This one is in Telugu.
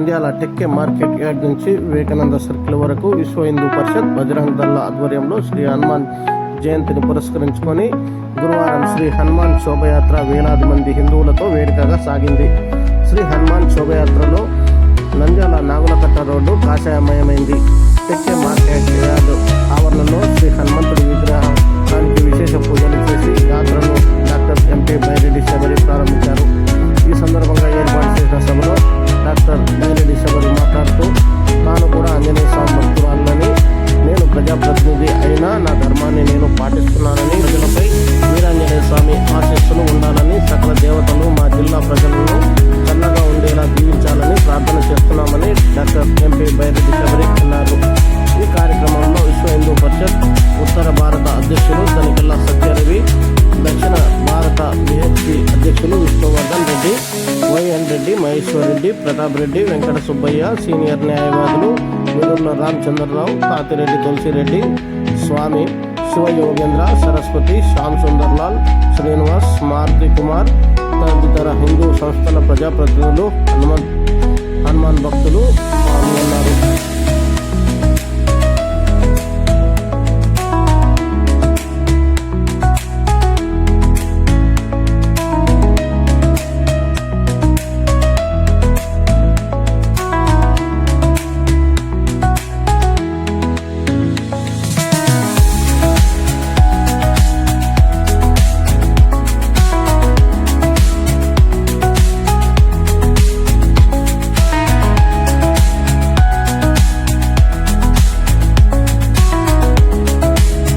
నంద్యాల టెక్కే మార్కెట్ యార్డ్ నుంచి వివేకానంద సర్కిల్ వరకు విశ్వ హిందూ పరిషత్ బజరంగ్ దళ ఆధ్వర్యంలో శ్రీ హనుమాన్ జయంతిని పురస్కరించుకొని గురువారం శ్రీ హనుమాన్ శోభయాత్ర వేలాది మంది హిందువులతో వేడుకగా సాగింది. శ్రీ హనుమాన్ శోభయాత్రలో నంద్యాల నాగులకట్ట రోడ్డు కాషాయమయమైంది. టెక్కే మార్కెట్ యార్డ్ అధ్యక్షులు తనికెళ్ళ సత్యరవి దక్షిణ భారత బిహెచ్పి అధ్యక్షులు విష్ణువర్ధన్ రెడ్డి వైఎన్ రెడ్డి మహేశ్వర్ రెడ్డి ప్రతాప్ రెడ్డి వెంకట సుబ్బయ్య సీనియర్ న్యాయవాదులు వెలుర్ల రామచంద్రరావు తాతిరెడ్డి తులసిరెడ్డి స్వామి శివ యోగేంద్ర సరస్వతి శ్యామ్ సుందర్లాల్ శ్రీనివాస్ మారుతి కుమార్ తదితర హిందూ సంస్థల ప్రజాప్రతినిధులు హనుమాన్ హనుమాన్ భక్తులు